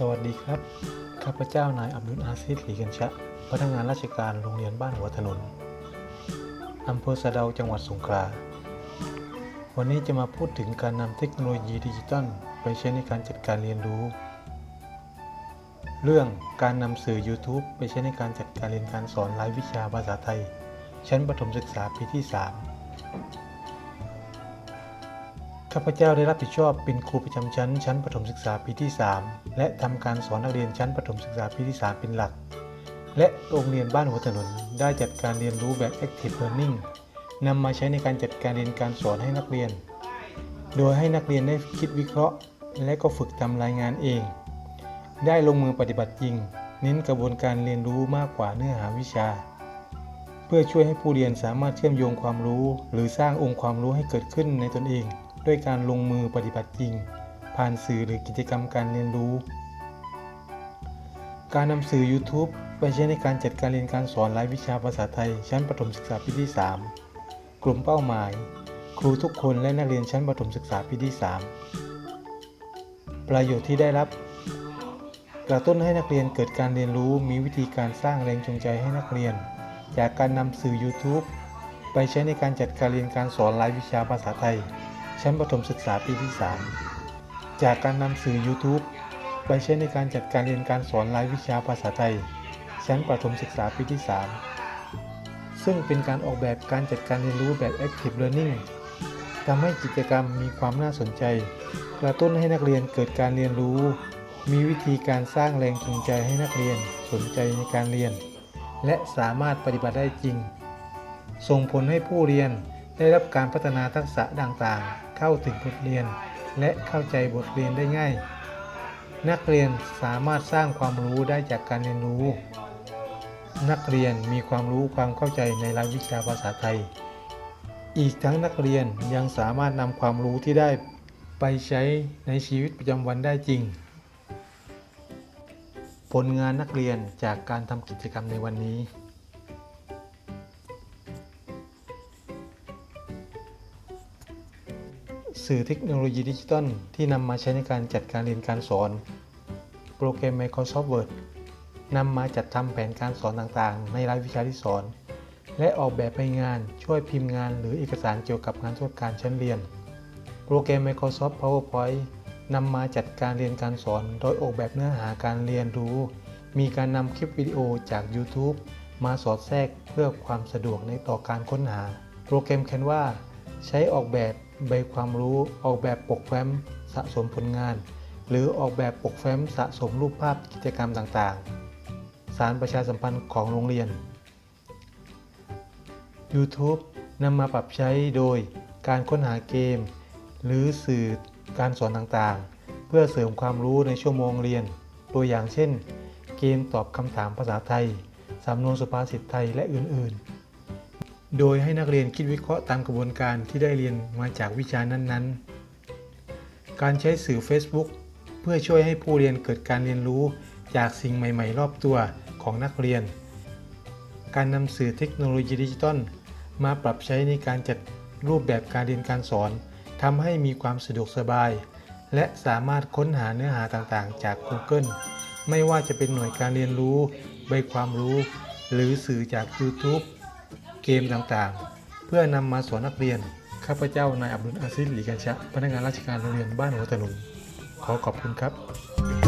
สวัสดีครับ ข้าพเจ้านายอับดุลอาซิดหลีกันชะ พนักงานราชการโรงเรียนบ้านหัวถนน อำเภอสะเดาจังหวัดสงขลา วันนี้จะมาพูดถึงการนำเทคโนโลยีดิจิตอลไปใช้ในการจัดการเรียนรู้ เรื่องการนำสื่อ YouTube ไปใช้ในการจัดการเรียนการสอนรายวิชาภาษาไทย ชั้นประถมศึกษาปีที่ 3 ข้าพเจ้าได้รับผิดชอบเป็นครูประจำชั้น ชั้นประถมศึกษาปีที่ 3 และทำการสอนนักเรียนชั้นประถมศึกษาปีที่ 3 เป็นหลัก และโรงเรียนบ้านหัวถนน ได้จัดการเรียนรู้แบบ Active Learning นำมาใช้ในการจัดการเรียนการสอนให้นักเรียน โดยให้นักเรียนได้คิดวิเคราะห์ และก็ฝึกทำรายงานเอง ได้ลงมือปฏิบัติจริง เน้นกระบวนการเรียนรู้มากกว่าเนื้อหาวิชา เพื่อช่วยให้ผู้เรียนสามารถเชื่อมโยงความรู้ หรือสร้างองค์ความรู้ให้เกิดขึ้นในตนเอง ด้วยการลงมือปฏิบัติจริง ผ่านสื่อหรือกิจกรรมการเรียนรู้ การนำสื่อ YouTube ไปใช้ในการจัดการเรียนการสอนรายวิชาภาษาไทย ชั้นประถมศึกษาปีที่ 3 กลุ่มเป้าหมาย ครูทุกคนและนักเรียนชั้นประถมศึกษาปีที่ 3 ประโยชน์ที่ได้รับกระตุ้นให้นักเรียนเกิดการเรียนรู้มีวิธีการสร้างแรงจูงใจให้นักเรียน จากการนำสื่อ YouTube ไปใช้ในการจัดการเรียนการสอนรายวิชาภาษาไทย ชั้นประถมศึกษาปีที่ 3 จากการนำสื่อ YouTube ไปใช้ในการจัดการเรียนการสอนรายวิชาภาษาไทย ชั้นประถมศึกษาปีที่ 3 ซึ่งเป็นการออกแบบการจัดการเรียนรู้แบบ Active Learning ทำให้กิจกรรมมีความน่าสนใจ กระตุ้นให้นักเรียนเกิดการเรียนรู้ มีวิธีการสร้างแรงจูงใจให้นักเรียนสนใจในการเรียน และสามารถปฏิบัติได้จริง ส่งผลให้ผู้เรียน ได้รับการพัฒนาทักษะต่างๆ เข้าถึงบทเรียน และเข้าใจบทเรียนได้ง่าย นักเรียนสามารถสร้างความรู้ได้จากการเรียนรู้ นักเรียนมีความรู้ความเข้าใจในรายวิชาภาษาไทย อีกทั้งนักเรียนยังสามารถนำความรู้ที่ได้ไปใช้ในชีวิตประจำวันได้จริง ผลงานนักเรียนจากการทำกิจกรรมในวันนี้ สื่อเทคโนโลยีดิจิตอลที่นำมาใช้ในการจัดการเรียนการสอน โปรแกรม Microsoft Word นำมาจัดทำแผนการสอนต่างๆ ในรายวิชาที่สอน และออกแบบใบงานช่วยพิมพ์งานหรือเอกสารเกี่ยวกับงานธุรการชั้นเรียน โปรแกรม Microsoft PowerPoint นำมาจัดการเรียนการสอน โดยออกแบบเนื้อหาการเรียนรู้ มีการนำคลิปวิดีโอจาก YouTube มาสอดแทรกเพื่อความสะดวกในต่อการค้นหา โปรแกรม Canva ใช้ออกแบบใบความรู้ออกแบบปกแฟ้มสะสมผลงาน หรือออกแบบปกแฟ้มสะสมรูปภาพกิจกรรมต่างๆ สารประชาสัมพันธ์ของโรงเรียน YouTube นำมาปรับใช้โดยการค้นหาเกม หรือสื่อการสอนต่างๆ เพื่อเสริมความรู้ในชั่วโมงเรียน ตัวอย่างเช่น เกมตอบคำถามภาษาไทย สำนวนสุภาษิตไทยและอื่นๆ โดยให้นักเรียนคิดวิเคราะห์ตามกระบวนการที่ได้เรียนมาจากวิชานั้นๆ การใช้สื่อ Facebook เพื่อช่วยให้ผู้เรียนเกิดการเรียนรู้จากสิ่งใหม่ ๆ รอบตัวของนักเรียน การนำสื่อเทคโนโลยีดิจิตอลมาปรับใช้ในการจัดรูปแบบการเรียนการสอนทำให้มีความสะดวกสบาย และสามารถค้นหาเนื้อหาต่างๆ จาก Google ไม่ว่าจะเป็นหน่วยการเรียนรู้ ใบความรู้ หรือสื่อจาก YouTube เกมต่างๆ เพื่อนำมาสอนนักเรียน ข้าพเจ้านายอับดุลอาซิดหลีกันชะ พนักงานราชการโรงเรียนบ้านหัวตะลุนขอขอบคุณครับ